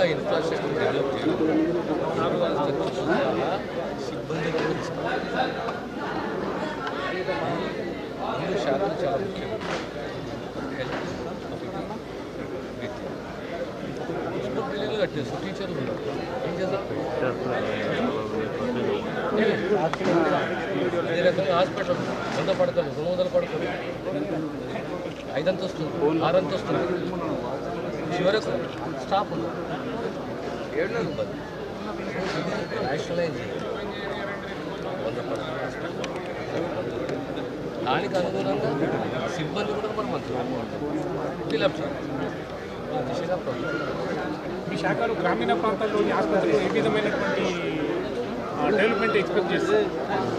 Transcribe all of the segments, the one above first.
పూర్తిగా infrastructure develop చేయడం సిబ్బంది రెండు శాతం చాలా ముఖ్యం. హెల్త్ విద్య పిల్లలు కట్టేసి హాస్పిటల్ వంద పడతారు రెండు వందలు పడతారు. ఐదంతస్తుంది ఆరంతస్తుంది చివరకు హాస్పిటల్ దానికి అనుగుణంగా సిబ్బంది కూడా మనం ఫిలప్ దిశగా మీ శాఖలు గ్రామీణ ప్రాంతాల్లోని ఆసుపత్రులు ఏ విధమైనటువంటి డెవలప్మెంట్ ఎక్స్పెక్ట్ చేస్తారు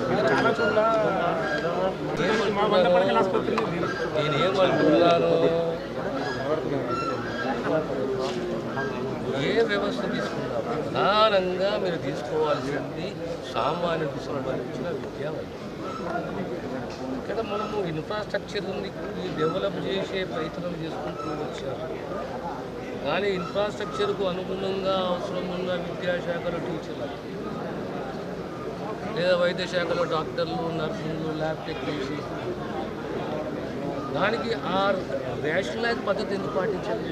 మీరు చాలా చోట్ల నేను ఏమనుకున్నాను ఏ వ్యవస్థ తీసుకున్నా ప్రధానంగా మీరు తీసుకోవాల్సింది సామాన్యుడికి సంబంధించిన విద్యా వైద్యం. ఇక్కడ మనము ఇన్ఫ్రాస్ట్రక్చర్ ఉంది. డెవలప్ చేసే ప్రయత్నం చేసుకుంటూ వచ్చారు. కానీ ఇన్ఫ్రాస్ట్రక్చర్కు అనుగుణంగా అవసరం ఉన్న విద్యాశాఖలో టీచర్లు లేదా వైద్య శాఖలో డాక్టర్లు నర్సులు ల్యాబ్ టెక్నీషియన్స్ దానికి ఆ రేషనలైజ్ పద్ధతి ఎందుకు పాటించాలి